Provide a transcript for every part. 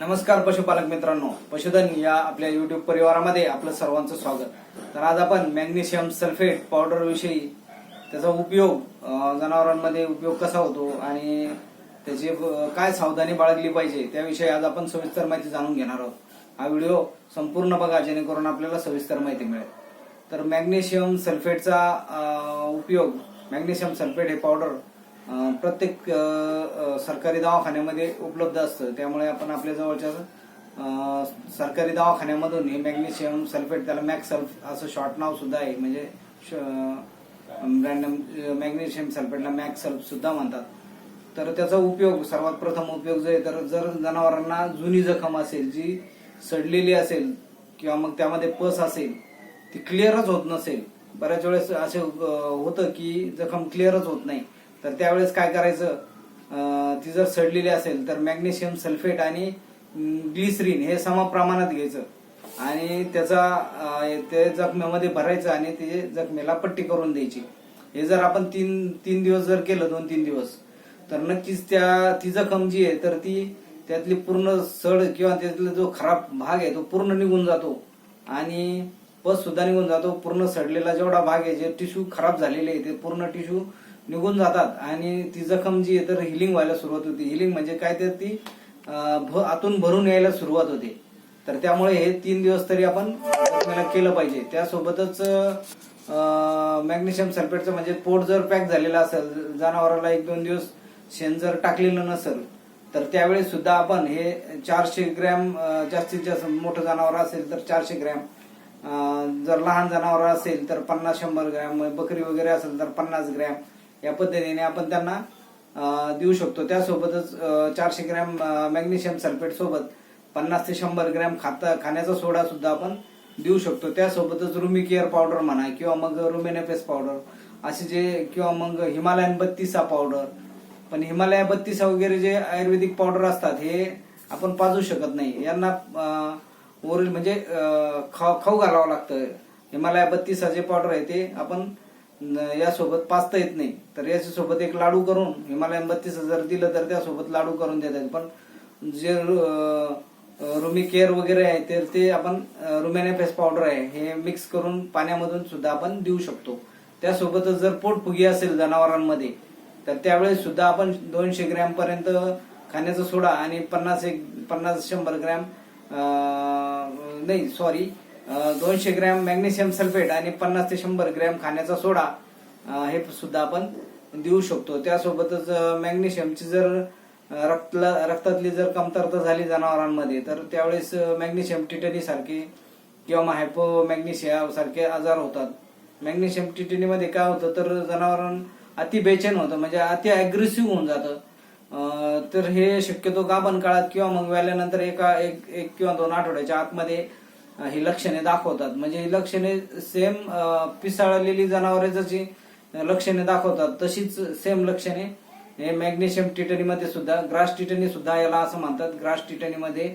नमस्कार पशुपालक मित्रांनो. पशुधन या आपल्या युट्यूब परिवारामध्ये आपलं सर्वांचं स्वागत. तर आज आपण मॅग्नेशियम सल्फेट पावडर विषयी त्याचा उपयोग जनावरांमध्ये उपयोग कसा होतो आणि त्याची काय सावधानी बाळगली पाहिजे त्याविषयी आज आपण सविस्तर माहिती जाणून घेणार आहोत. हा व्हिडिओ संपूर्ण बघा जेणेकरून आपल्याला सविस्तर माहिती मिळेल. तर मॅग्नेशियम सल्फेटचा उपयोग मॅग्नेशियम सल्फेट हे पावडर प्रत्येक सरकारी दवाखान्यामध्ये उपलब्ध असतं. त्यामुळे आपण आपल्या जवळच्या सरकारी दवाखान्यामधून हे मॅग्नेशियम सल्फेट त्याला मॅक सल्फ असं शॉर्ट नाव सुद्धा आहे. म्हणजे ब्रँड मॅग्नेशियम सल्फेटला मॅक सल्फ सुद्धा म्हणतात. तर त्याचा उपयोग सर्वात प्रथम उपयोग जो आहे तर जर जनावरांना जुनी जखम असेल जी सडलेली असेल किंवा मग त्यामध्ये पस असेल ती क्लिअरच होत नसेल. बऱ्याच वेळेस असे होतं की जखम क्लिअरच होत नाही. तर त्यावेळेस काय करायचं? ती जर सडलेली असेल तर मॅग्नेशियम सल्फेट आणि ग्लिसरीन हे सम प्रमाणात घ्यायचं. आणि त्याचा ते जखमेमध्ये भरायचं आणि ते जखमेला पट्टी करून द्यायची. हे जर आपण तीन तीन दिवस जर केलं दोन तीन दिवस तर नक्कीच त्या ती जखम जी आहे तर ती त्यातली पूर्ण सड किंवा त्यातला जो खराब भाग आहे तो पूर्ण निघून जातो. आणि पस सुद्धा निघून जातो. पूर्ण सडलेला जेवढा भाग आहे जे टिश्यू खराब झालेले आहे ते पूर्ण टिश्यू निघून जातात. आणि ती जखम जी आहे तर हिलिंग व्हायला सुरुवात होती. हिलिंग म्हणजे काय तर ती भ- आतून भरून यायला सुरुवात होते. तर त्यामुळे हे तीन दिवस तरी आपण जखमेला केलं पाहिजे. त्यासोबतच मॅग्नेशियम सल्फेटचं म्हणजे पोट जर पॅक झालेलं असेल जनावराला एक दोन दिवस शेण जर टाकलेलं नसेल तर त्यावेळेस सुद्धा आपण हे चारशे ग्रॅम जास्तीत जास्त मोठं जनावर असेल तर चारशे ग्रॅम. जर लहान जनावर असेल तर पन्नास शंभर ग्रॅम बकरी वगैरे असेल तर पन्नास ग्रॅम. या पद्धतीने आपण त्यांना देऊ शकतो. त्यासोबतच चारशे ग्रॅम मॅग्नेशियम सल्फेट सोबत पन्नास ते शंभर ग्रॅम खाता खाण्याचा सोडा सुद्धा आपण देऊ शकतो. त्यासोबतच रुमी केअर पावडर म्हणा किंवा मग रुमेनेपेस पावडर असे जे किंवा मग हिमालयन बत्तीसा पावडर पण हिमालया बत्तीसा वगैरे जे आयुर्वेदिक पावडर असतात हे आपण पाजू शकत नाही. यांना ओरिल म्हणजे खाऊ खाऊ घालावं लागतं. हिमालया बत्तीसा जे पावडर आहे ते आपण यासोबत पाचता येत नाही. तर याच्यासोबत एक लाडू करून हिमालयन बत्तीस जर दिलं तर त्यासोबत लाडू करून देतात पण जे रुमी केअर वगैरे आहे तर ते आपण रुमेनेफेस पावडर आहे हे मिक्स करून पाण्यामधून सुद्धा आपण देऊ शकतो. त्यासोबतच जर पोटफुगी असेल जनावरांमध्ये तर त्यावेळेस सुद्धा आपण दोनशे ग्रॅम पर्यंत खाण्याचा सोडा आणि पन्नास एक पन्नास शंभर ग्रॅम नाही सॉरी दोनशे ग्रॅम मॅग्नेशियम सल्फेट आणि पन्नास ते शंभर ग्रॅम खाण्याचा सोडा हे सुद्धा आपण देऊ शकतो. त्यासोबतच मॅग्नेशियमची जर रक्तला रक्तातली जर कमतरता झाली जनावरांमध्ये तर त्यावेळेस मॅग्नेशियम टिटनी सारखे किंवा मग हायपो मॅग्नेशिया सारखे आजार होतात. मॅग्नेशियम टिटनीमध्ये काय होतं तर जनावरां अति बेचैन होतं म्हणजे अति अग्रेसिव्ह होऊन जातं. तर हे शक्यतो गाभण काळात किंवा मग व्याल्यानंतर एका एक एक किंवा दोन आठवड्याच्या आतमध्ये ही लक्षणे दाखवतात. म्हणजे ही लक्षणे सेम पिसाळलेली जनावरे जशी लक्षणे दाखवतात. तशीच सेम लक्षणे हे मॅग्नेशियम टिटनीमध्ये सुद्धा ग्रास टिटनी सुद्धा याला असं म्हणतात. ग्रास टिटनीमध्ये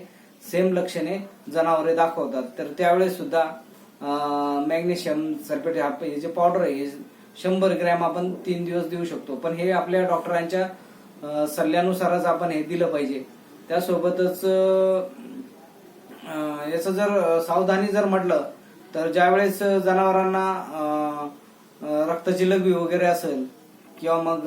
सेम लक्षणे जनावरे दाखवतात. तर त्यावेळेस सुद्धा मॅग्नेशियम सल्फेट हे जे पावडर आहे हे शंभर ग्रॅम आपण तीन दिवस देऊ शकतो. पण हे आपल्या डॉक्टरांच्या सल्ल्यानुसारच आपण हे दिलं पाहिजे. त्यासोबतच याचं जर सावधानी जर म्हटलं तर ज्यावेळेस जनावरांना रक्ताची लघवी वगैरे असेल किंवा मग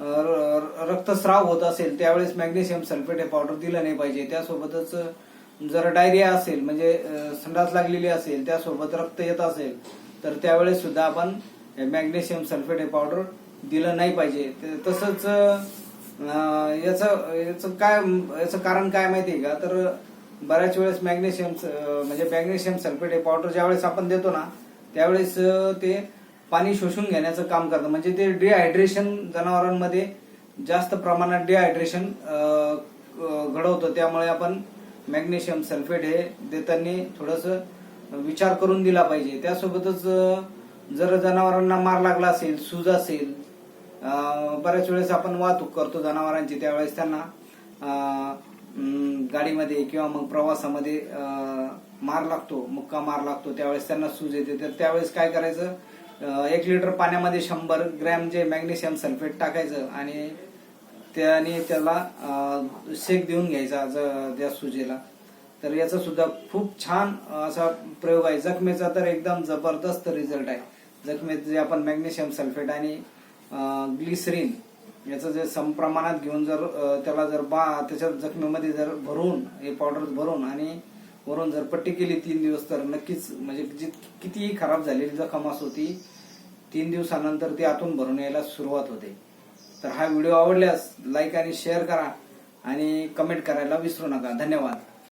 र- रक्तस्राव होत असेल त्यावेळेस मॅग्नेशियम सल्फेट हे पावडर दिलं नाही पाहिजे. त्यासोबतच जर डायरिया असेल म्हणजे संडास लागलेली असेल त्यासोबत रक्त येत असेल तर त्यावेळेस सुद्धा आपण मॅग्नेशियम सल्फेट हे पावडर दिलं नाही पाहिजे. तसंच याचं याचं काय याचं कारण काय माहितीये का? तर बऱ्याच वेळेस मॅग्नेशियम म्हणजे मॅग्नेशियम सल्फेट हे पावडर ज्यावेळेस आपण देतो ना त्यावेळेस ते पाणी शोषून घेण्याचं काम करतं. म्हणजे ते डिहायड्रेशन जनावरांमध्ये जास्त प्रमाणात डिहायड्रेशन घडवतं. त्यामुळे आपण मॅग्नेशियम सल्फेट हे देताना थोडस विचार करून दिला पाहिजे. त्यासोबतच जर जनावरांना मार लागला असेल सूज असेल बऱ्याच वेळेस आपण वाहतूक करतो जनावरांची. त्यावेळेस त्यांना गाडीमध्ये किंवा मग प्रवासामध्ये मार लागतो मुक्का मार लागतो त्यावेळेस त्यांना सूज येते. तर त्यावेळेस काय करायचं? एक लिटर पाण्यामध्ये शंभर ग्रॅम जे मॅग्नेशियम सल्फेट टाकायचं आणि त्याने त्याला शेक देऊन घ्यायचा ज- त्या सुजेला. तर याचा सुद्धा खूप छान असा प्रयोग आहे. जखमेचा तर एकदम जबरदस्त रिझल्ट आहे. जखमेत जे आपण मॅग्नेशियम सल्फेट आणि ग्लिसरीन याचं जे सम प्रमाणात घेऊन जर त्याला जर बा त्याच्या जखमेमध्ये जर भरून हे पावडर भरून आणि वरून जर पट्टी केली तीन दिवस तर नक्कीच म्हणजे जी कितीही खराब झालेली जखम असो ती तीन दिवसानंतर ती आतून भरून यायला सुरुवात होते. तर हा व्हिडिओ आवडल्यास लाईक आणि शेअर करा आणि कमेंट करायला विसरू नका. धन्यवाद.